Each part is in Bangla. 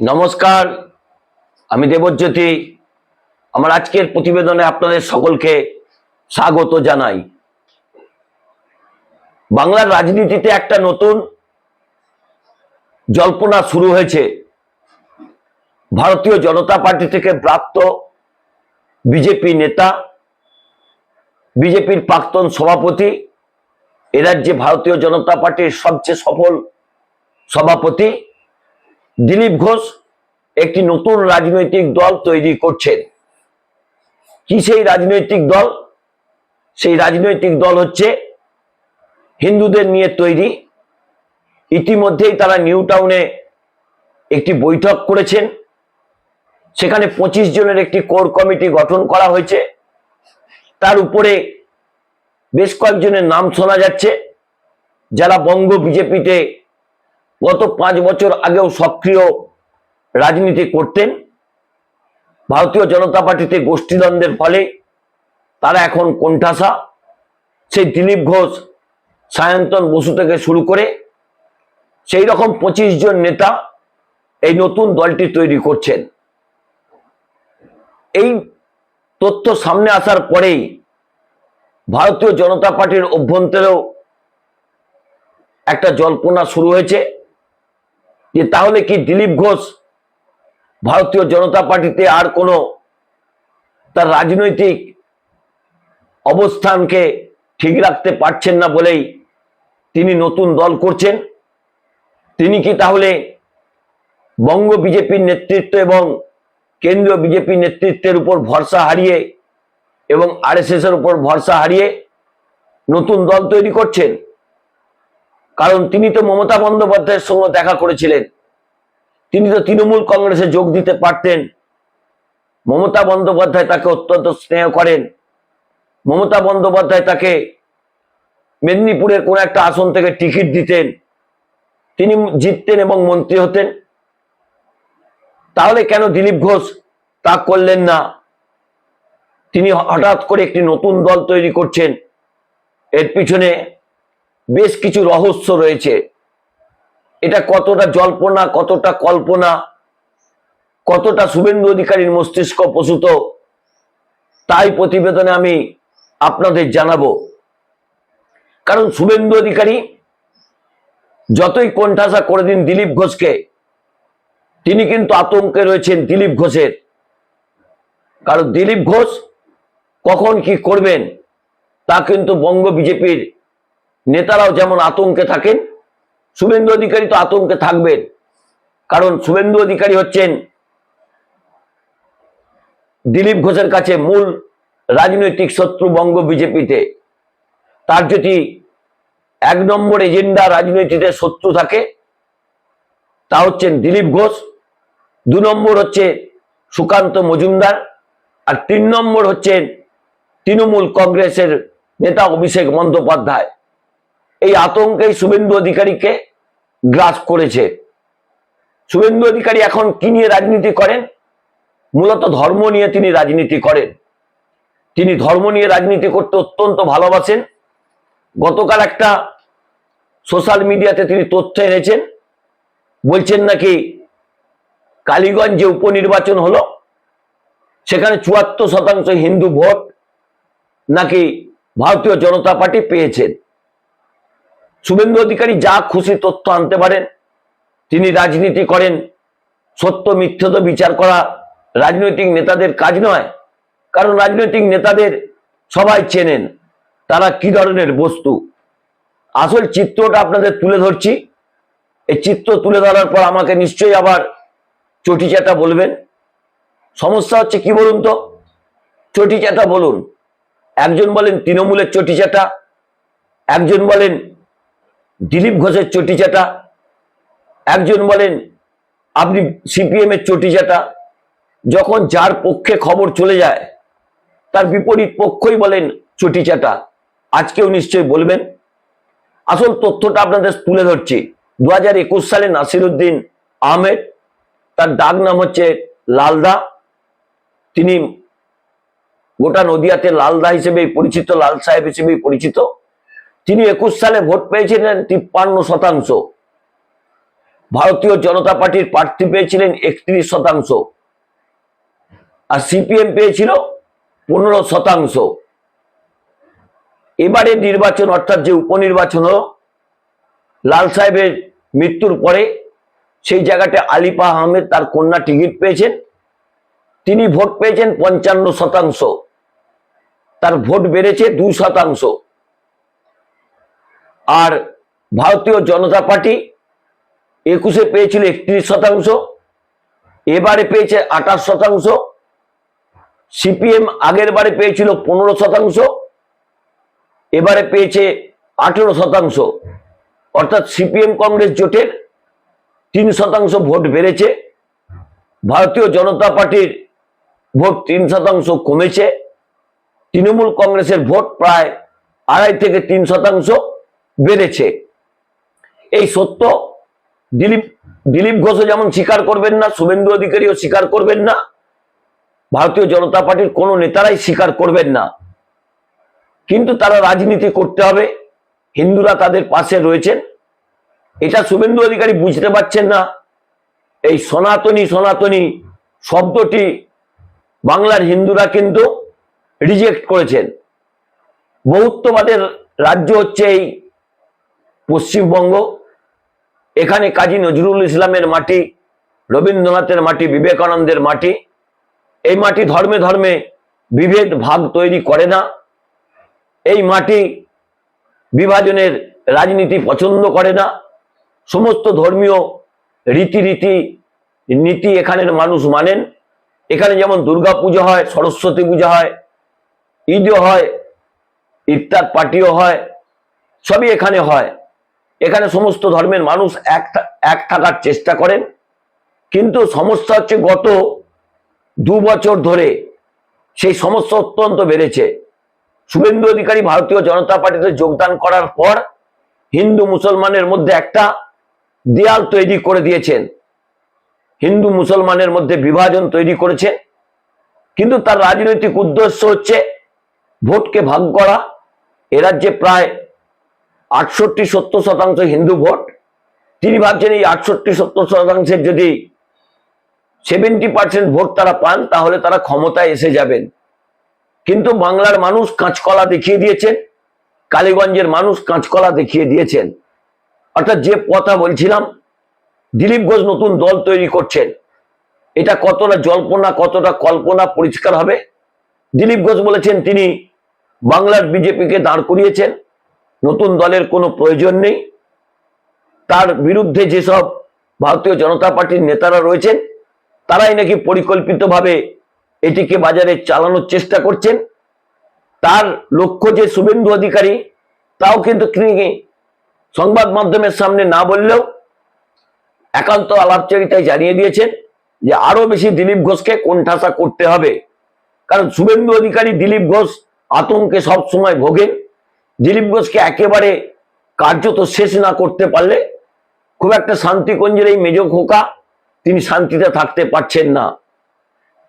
নমস্কার, আমি দেবজ্যোতি। আমার আজকের প্রতিবেদনে আপনাদের সকলকে স্বাগত জানাই। বাংলার রাজনীতিতে একটা নতুন জল্পনা শুরু হয়েছে। ভারতীয় জনতা পার্টি থেকে প্রাপ্ত বিজেপি নেতা, বিজেপির প্রাক্তন সভাপতি, এ রাজ্যে ভারতীয় জনতা পার্টির সবচেয়ে সফল সভাপতি দিলীপ ঘোষ একটি নতুন রাজনৈতিক দল তৈরি করছেন। কি সেই রাজনৈতিক দল? সেই রাজনৈতিক দল হচ্ছে হিন্দুদের নিয়ে তৈরি। ইতিমধ্যেই তারা নিউ টাউনে একটি বৈঠক করেছেন। সেখানে পঁচিশ জনের একটি কোর কমিটি গঠন করা হয়েছে। তার উপরে বেশ কয়েকজনের নাম শোনা যাচ্ছে। যারা বঙ্গ বিজেপিতে গত পাঁচ বছর আগেও সক্রিয় রাজনীতি করতেন। ভারতীয় জনতা পার্টিতে গোষ্ঠীদ্বন্দ্বের ফলে তারা এখন কোণঠাসা। সেই দিলীপ ঘোষ, সায়ন্তন বসু থেকে শুরু করে সেই রকম পঁচিশ জন নেতা এই নতুন দলটি তৈরি করছেন। এই তথ্য সামনে আসার পরেই ভারতীয় জনতা পার্টির অভ্যন্তরেও একটা জল্পনা শুরু হয়েছে। যে তাহলে কি দিলীপ ঘোষ ভারতীয় জনতা পার্টিতে আর কোনো তার রাজনৈতিক অবস্থানকে ঠিক রাখতে পারছেন না বলেই তিনি নতুন দল করছেন? তিনি কি তাহলে বঙ্গ বিজেপির নেতৃত্ব এবং কেন্দ্রীয় বিজেপি নেতৃত্বের উপর ভরসা হারিয়ে এবং আরএসএস এর উপর ভরসা হারিয়ে নতুন দল তৈরি করছেন? কারণ তিনি তো মমতা বন্দ্যোপাধ্যায়ের সঙ্গে দেখা করেছিলেন। তিনি তো তৃণমূল কংগ্রেসে যোগ দিতে পারতেন। মমতা বন্দ্যোপাধ্যায় তাকে অত্যন্ত স্নেহ করেন। মমতা বন্দ্যোপাধ্যায় তাকে মেদিনীপুরের কোন একটা আসন থেকে টিকিট দিতেন। তিনি জিততেন এবং মন্ত্রী হতেন। তাহলে কেন দিলীপ ঘোষ তা করলেন না? তিনি হঠাৎ করে একটি নতুন দল তৈরি করছেন। এর পিছনে বেশ কিছু রহস্য রয়েছে। এটা কতটা জল্পনা, কতটা কল্পনা, কতটা শুভেন্দু অধিকারীর মস্তিষ্ক প্রসূত, তাই প্রতিবেদনে আমি আপনাদের জানাব। কারণ শুভেন্দু অধিকারী যতই কোণঠাসা করে দিন দিলীপ ঘোষকে, তিনি কিন্তু আতঙ্কে রয়েছেন দিলীপ ঘোষের। কারণ দিলীপ ঘোষ কখন কি করবেন, তা কিন্তু বঙ্গ বিজেপির নেতারাও যেমন আতঙ্কে থাকেন, শুভেন্দু অধিকারী তো আতঙ্কে থাকবেন। কারণ শুভেন্দু অধিকারী হচ্ছেন দিলীপ ঘোষের কাছে মূল রাজনৈতিক শত্রু বঙ্গ বিজেপিতে। তার যদি এক নম্বর এজেন্ডা রাজনীতিতে শত্রু থাকে, তা হচ্ছেন দিলীপ ঘোষ, দু নম্বর হচ্ছে সুকান্ত মজুমদার, আর তিন নম্বর হচ্ছেন তৃণমূল কংগ্রেসের নেতা অভিষেক বন্দ্যোপাধ্যায়। এই আতঙ্কেই শুভেন্দু অধিকারীকে গ্রাস করেছে। শুভেন্দু অধিকারী এখন কি নিয়ে রাজনীতি করেন? মূলত ধর্ম নিয়ে তিনি রাজনীতি করেন। তিনি ধর্ম নিয়ে রাজনীতি করতে অত্যন্ত ভালোবাসেন। গতকাল একটা সোশ্যাল মিডিয়াতে তিনি তথ্য এনেছেন। বলছেন নাকি কালীগঞ্জ যে উপনির্বাচন হলো, সেখানে চুয়াত্তর শতাংশ হিন্দু ভোট নাকি ভারতীয় জনতা পার্টি পেয়েছেন। শুভেন্দু অধিকারী যা খুশি তথ্য আনতে পারেন, তিনি রাজনীতি করেন। সত্য, মিথ্যে তো বিচার করা রাজনৈতিক নেতাদের কাজ নয়, কারণ রাজনৈতিক নেতাদের সবাই চেনেন তারা কি ধরনের বস্তু। আসল চিত্রটা আপনাদের তুলে ধরছি। এই চিত্র তুলে ধরার পর আমাকে নিশ্চয়ই আবার চটিচাটা বলবেন। সমস্যা হচ্ছে কি বলুন তো? চটিচাটা বলুন। একজন বলেন তৃণমূলের চটিচাটা একজন বলেন দিলীপ ঘোষের চটিচাটা একজন বলেন, আপনি সিপিএম এর চটিচাটা যখন যার পক্ষে খবর চলে যায়, তার বিপরীত পক্ষই বলেন চটিচাটা আজকেও নিশ্চয়ই বলবেন। আসল তথ্যটা আপনাদের তুলে ধরছি। দু হাজার একুশ সালে নাসিরুদ্দিন আহমেদ, তার ডাক নাম হচ্ছে লালদা। তিনি গোটা নদিয়াতে লালদা হিসেবেই পরিচিত, লাল সাহেব হিসেবেই পরিচিত। তিনি একুশ সালে ভোট পেয়েছিলেন তিপ্পান্ন শতাংশ। ভারতীয় জনতা পার্টির প্রার্থী পেয়েছিলেন একত্রিশ শতাংশ। আর সিপিএম পেয়েছিল পনেরো শতাংশ। এবারে নির্বাচন, অর্থাৎ যে উপনির্বাচন হলো, লাল সাহেবের মৃত্যুর পরে সেই জায়গাতে আলিফা আহমেদ তার কন্যা টিকিট পেয়েছেন। তিনি ভোট পেয়েছেন পঞ্চান্ন শতাংশ। তার ভোট বেড়েছে দুই শতাংশ। আর ভারতীয় জনতা পার্টি একুশে পেয়েছিল একত্রিশ শতাংশ, এবারে পেয়েছে আঠাশ শতাংশ, সিপিএম আগের বারে পেয়েছিল পনেরো শতাংশ, এবারে পেয়েছে আঠেরো শতাংশ। অর্থাৎ সিপিএম কংগ্রেস জোটের তিন শতাংশ ভোট বেড়েছে, ভারতীয় জনতা পার্টির ভোট তিন শতাংশ কমেছে, তৃণমূল কংগ্রেসের ভোট প্রায় আড়াই থেকে তিন শতাংশ বেড়েছে। এই সত্য দিলীপ দিলীপ ঘোষও যেমন স্বীকার করবেন না, শুভেন্দু অধিকারীও স্বীকার করবেন না, ভারতীয় জনতা পার্টির কোনো নেতারাই স্বীকার করবেন না। কিন্তু তারা রাজনীতি করতে হবে, হিন্দুরা তাদের পাশে রয়েছেন। এটা শুভেন্দু অধিকারী বুঝতে পারছেন না। এই সনাতনী সনাতনী শব্দটি বাংলার হিন্দুরা কিন্তু রিজেক্ট করেছেন। বহুত্ববাদের রাজ্য হচ্ছে এই পশ্চিমবঙ্গ, এখানে কাজী নজরুল ইসলামের মাটি, রবীন্দ্রনাথের মাটি, বিবেকানন্দের মাটি, এই মাটি ধর্মে ধর্মে বিভেদ ভাগ তৈরি করে না। এই মাটি বিভাজনের রাজনীতি পছন্দ করে না। সমস্ত ধর্মীয় রীতিরীতি নীতি এখানের মানুষ মানেন। এখানে যেমন দুর্গা পুজো হয়, সরস্বতী পূজা হয়, ঈদও হয়, ইফতার পার্টিও হয়, সবই এখানে হয়। এখানে সমস্ত ধর্মের মানুষ এক এক থাকার চেষ্টা করেন। কিন্তু সমস্যা হচ্ছে গত দু বছর ধরে সেই সমস্যা অত্যন্ত বেড়েছে। শুভেন্দু অধিকারী ভারতীয় জনতা পার্টিতে যোগদান করার পর হিন্দু মুসলমানের মধ্যে একটা দেয়াল তৈরি করে দিয়েছেন। হিন্দু মুসলমানের মধ্যে বিভাজন তৈরি করেছে। কিন্তু তার রাজনৈতিক উদ্দেশ্য হচ্ছে ভোটকে ভাগ করা। এ রাজ্যে প্রায় আটষট্টি সত্তর শতাংশ হিন্দু ভোট। তিনি ভাবছেন এই আটষট্টি সত্তর শতাংশের যদি সেভেন্টি পার্সেন্ট ভোট তারা পান, তাহলে তারা ক্ষমতায় এসে যাবেন। কিন্তু বাংলার মানুষ কাঁচকলা দেখিয়ে দিয়েছেন, কালীগঞ্জের মানুষ কাঁচকলা দেখিয়ে দিয়েছেন। অর্থাৎ যে কথা বলছিলাম, দিলীপ ঘোষ নতুন দল তৈরি করছেন। এটা কতটা জল্পনা, কতটা কল্পনা পরিষ্কার হবে? দিলীপ ঘোষ বলেছেন তিনি বাংলার বিজেপিকে দাঁড় করিয়েছেন। নতুন দলের কোনো প্রয়োজন নেই। তার বিরুদ্ধে যেসব ভারতীয় জনতা পার্টির নেতারা রয়েছেন, তারাই নাকি পরিকল্পিতভাবে এটিকে বাজারে চালানোর চেষ্টা করছেন। তার লক্ষ্য যে শুভেন্দু অধিকারী, তাও কিন্তু তিনি সংবাদ মাধ্যমের সামনে না বললেও একান্ত আলাপচারিতায় জানিয়ে দিয়েছেন যে আরও বেশি দিলীপ ঘোষকে কোণঠাসা করতে হবে। কারণ শুভেন্দু অধিকারী দিলীপ ঘোষ আতঙ্কে সব সময় ভোগেন। দিলীপ ঘোষকে একেবারে কার্যত শেষ না করতে পারলে খুব একটা শান্তিকুঞ্জের এই মেজ খোকা তিনি শান্তিতে থাকতে পারছেন না।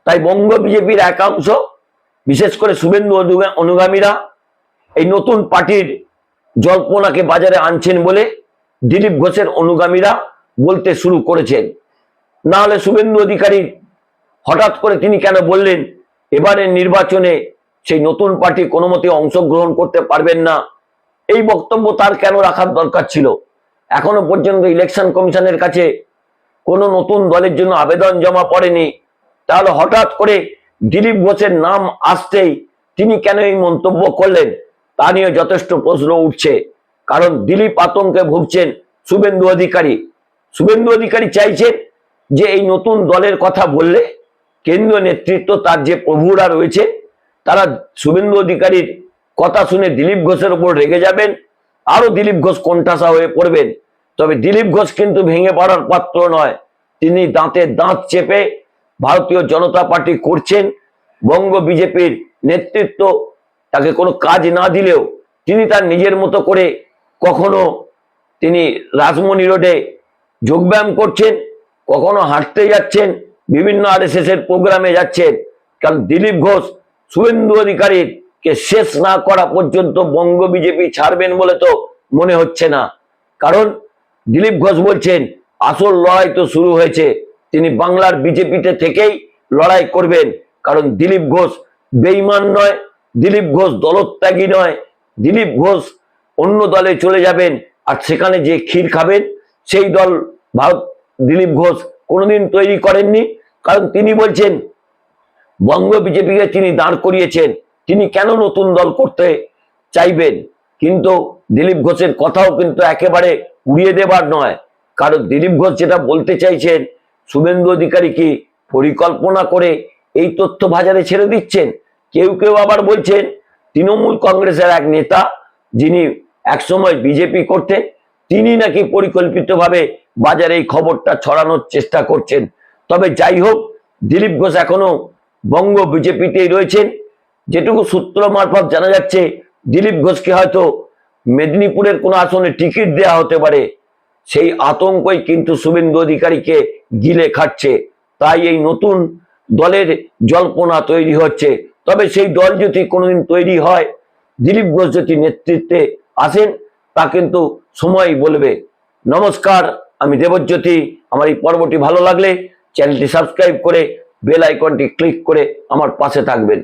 তাই বঙ্গ বিজেপির একাংশ, বিশেষ করে শুভেন্দু অনুগামীরা এই নতুন পার্টির জল্পনাকে বাজারে আনছেন বলে দিলীপ ঘোষের অনুগামীরা বলতে শুরু করেছেন। না হলে শুভেন্দু অধিকারী হঠাৎ করে তিনি কেন বললেন, এবারের নির্বাচনে সেই নতুন পার্টি কোনো মতে অংশগ্রহণ করতে পারবেন না। এই বক্তব্য তার কেন রাখার দরকার ছিল? এখনও পর্যন্ত ইলেকশন কমিশনের কাছে কোনো নতুন দলের জন্য আবেদন জমা পড়েনি। তাহলে হঠাৎ করে দিলীপ ঘোষের নাম আসতেই তিনি কেন এই মন্তব্য করলেন? তা নিয়ে যথেষ্ট প্রশ্ন উঠছে। কারণ দিলীপ আতঙ্কে ভুগছেন শুভেন্দু অধিকারী। শুভেন্দু অধিকারী চাইছেন যে এই নতুন দলের কথা বললে কেন্দ্রীয় নেতৃত্ব তার যে প্রভুরা রয়েছে তারা শুভেন্দু অধিকারীর কথা শুনে দিলীপ ঘোষের উপর রেগে যাবেন। আরও দিলীপ ঘোষ কোণঠাসা হয়ে পড়বেন। তবে দিলীপ ঘোষ কিন্তু ভেঙে পড়ার পাত্র নয়। তিনি দাঁতে দাঁত চেপে ভারতীয় জনতা পার্টি করছেন। বঙ্গ বিজেপির নেতৃত্ব তাকে কোনো কাজ না দিলেও তিনি তার নিজের মতো করে কখনো তিনি রাজমণি রোডে যোগব্যায়াম করছেন, কখনো হাঁটতে যাচ্ছেন, বিভিন্ন আর এর প্রোগ্রামে যাচ্ছেন। কারণ দিলীপ ঘোষ শুভেন্দু অধিকারীর কে শেষ না করা পর্যন্ত বঙ্গ বিজেপি ছাড়বেন বলে তো মনে হচ্ছে না। কারণ দিলীপ ঘোষ বলছেন, আসল লড়াই তো শুরু হয়েছে, তিনি বাংলার বিজেপিতে থেকেই লড়াই করবেন। কারণ দিলীপ ঘোষ বেইমান নয়, দিলীপ ঘোষ দলত্যাগী নয়, দিলীপ ঘোষ অন্য দলে চলে যাবেন আর সেখানে যে ক্ষীর খাবেন, সেই দল ভারত দিলীপ ঘোষ কোনোদিন তৈরি করেননি। কারণ তিনি বলছেন বঙ্গ বিজেপিকে তিনি দাঁড় করিয়েছেন, তিনি কেন নতুন দল করতে চাইবেন? কিন্তু দিলীপ ঘোষের কথাও কিন্তু একেবারে উড়িয়ে দেবার নয়। কারণ দিলীপ ঘোষ যেটা বলতে চাইছেন, শুভেন্দু অধিকারী কি পরিকল্পনা করে এই তথ্য বাজারে ছেড়ে দিচ্ছেন? কেউ কেউ আবার বলছেন, তৃণমূল কংগ্রেসের এক নেতা যিনি একসময় বিজেপি করতেন তিনি নাকি পরিকল্পিতভাবে বাজারে এই খবরটা ছড়ানোর চেষ্টা করছেন। তবে যাই হোক, দিলীপ ঘোষ এখনও বঙ্গ বিজেপিতেই রয়েছেন। যেটুকু সূত্র মারফত জানা যাচ্ছে, দিলীপ ঘোষকে হয়তো মেদিনীপুরের কোনো আসনে টিকিট দেওয়া হতে পারে। সেই আতঙ্কই কিন্তু শুভেন্দু অধিকারীকে গিলে খাচ্ছে। তাই এই নতুন দলের জল্পনা তৈরি হচ্ছে। তবে সেই দল যদি কোনোদিন তৈরি হয়, দিলীপ ঘোষ যদি নেতৃত্বে আসেন, তা কিন্তু সময় বলবে। নমস্কার, আমি দেবজ্যোতি। আমার এই পর্বটি ভালো লাগলে চ্যানেলটি সাবস্ক্রাইব করে বেল আইকনটি ক্লিক করে আমার পাশে থাকবেন।